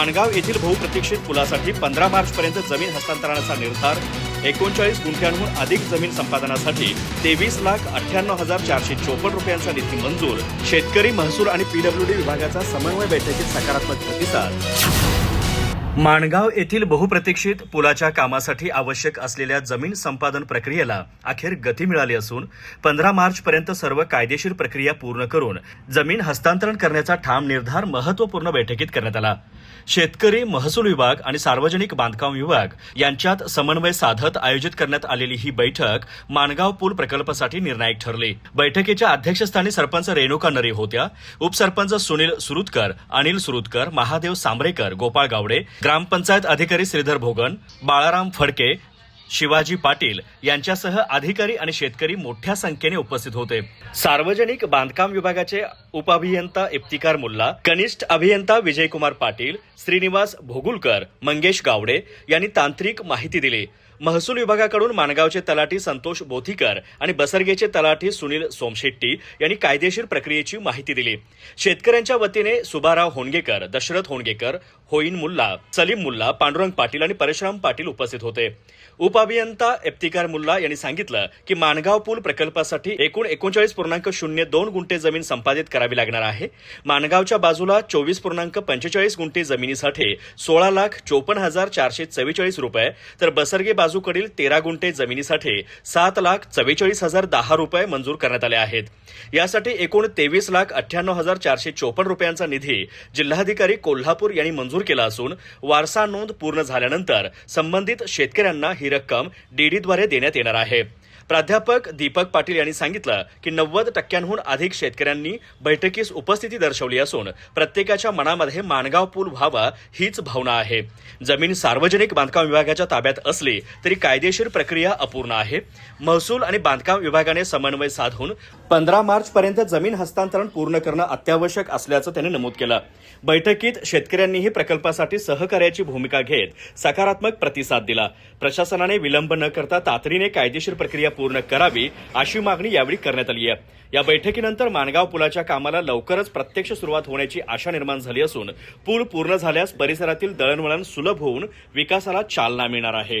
माणगाव येथील बहुप्रतीक्षित पुलासाठी पंधरा मार्च पर्यंत जमीन हस्तांतरणाचा निर्धार एकोणचाळीस गुंठ्यांहून अधिक जमीन संपादनासाठी तेवीस लाख अठ्ठ्याण्णव हजार चारशे चोपन्न रुपयांचा निधी मंजूर. शेतकरी महसूल आणि पीडब्ल्यू डी विभागाचा समन्वय बैठकीत सकारात्मक प्रतिसाद. माणगाव येथील बहुप्रतीक्षित पुलाच्या कामासाठी आवश्यक असलेल्या जमीन संपादन प्रक्रियेला अखेर गती मिळाली असून पंधरा मार्च पर्यंत सर्व कायदेशीर प्रक्रिया पूर्ण करून जमीन हस्तांतरण करण्याचा ठाम निर्धार महत्त्वपूर्ण बैठकीत करण्यात आला. शेतकरी महसूल विभाग आणि सार्वजनिक बांधकाम विभाग यांच्यात समन्वय साधत आयोजित करण्यात आलेली ही बैठक माणगाव पूल प्रकल्पासाठी निर्णायक ठरली. बैठकीच्या अध्यक्षस्थानी सरपंच रेणुका नरे होत्या. उपसरपंच सुनील सुरुतकर अनिल सुरुतकर महादेव सांबरेकर गोपाळ गावडे ग्रामपंचायत अधिकारी श्रीधर भोगन बाळाराम फडके शिवाजी पाटील यांच्यासह अधिकारी आणि शेतकरी मोठ्या संख्येने उपस्थित होते. सार्वजनिक बांधकाम विभागाचे उपअभियंता इफ्तिकार मुल्ला कनिष्ठ अभियंता विजयकुमार पाटील श्रीनिवास भोगुलकर मंगेश गावडे यांनी तांत्रिक माहिती दिली. महसूल विभागाकडून माणगावचे तलाठी संतोष बोथीकर आणि बसरगेचे तलाठी सुनील सोमशेट्टी यांनी कायदेशीर प्रक्रियेची माहिती दिली. शेतकऱ्यांच्या वतीने सुभाराव होणगेकर दशरथ होणगेकर होईन मुल्ला सलीम मुल्ला पांडुरंग पाटील आणि परशुराम पाटील उपस्थित होते. उपअभियंता एप्तिकार मुल्ला यांनी सांगितलं की माणगाव पूल प्रकल्पासाठी एकूण एकोणचाळीस पूर्णांक शून्य दोन गुंठे जमीन संपादित करावी लागणार आहे. माणगावच्या बाजूला चोवीस पूर्णांक पंचेचाळीस गुंठे जमिनीसाठी सोळा लाख चोपन्न हजार चारशे चव्वेचाळीस रुपये तर बसरगे बाजूकडील तेरा गुंठे जमिनीसाठी सात लाख चव्वेचाळीस हजार दहा रुपये मंजूर करण्यात आले आहेत. यासाठी एकूण तेवीस लाख अठ्ठ्याण्णव हजार चारशे चोपन्न रुपयांचा निधी जिल्हाधिकारी कोल्हापूर यांनी मंजूर केला असून वारसा नोंद पूर्ण झाल्यानंतर संबंधित शेतकऱ्यांना ही रक्कम डीडीद्वारे देण्यात येणार आहे. प्राध्यापक दीपक पाटील यांनी सांगितलं की नव्वद टक्क्यांहून अधिक शेतकऱ्यांनी बैठकीस उपस्थिती दर्शवली असून प्रत्येकाच्या मनामध्ये माणगाव पूल व्हावा हीच भावना आहे. जमीन सार्वजनिक बांधकाम विभागाच्या ताब्यात असली तरी कायदेशीर प्रक्रिया अपूर्ण आहे. महसूल आणि बांधकाम विभागाने समन्वय साधून पंधरा मार्च पर्यंत जमीन हस्तांतरण पूर्ण करणं अत्यावश्यक असल्याचं त्यांनी नमूद केलं. बैठकीत शेतकऱ्यांनीही प्रकल्पासाठी सहकार्याची भूमिका घेत सकारात्मक प्रतिसाद दिला. प्रशासनाने विलंब न करता तातडीने कायदेशीर प्रक्रिया पूर्ण करावी अशी मागणी यावेळी करण्यात आली आहे. या बैठकीनंतर माणगाव पुलाच्या कामाला लवकरच प्रत्यक्ष सुरुवात होण्याची आशा निर्माण झाली असून पूल पूर्ण झाल्यास परिसरातील दळणवळण सुलभ होऊन विकासाला चालना मिळणार आहे.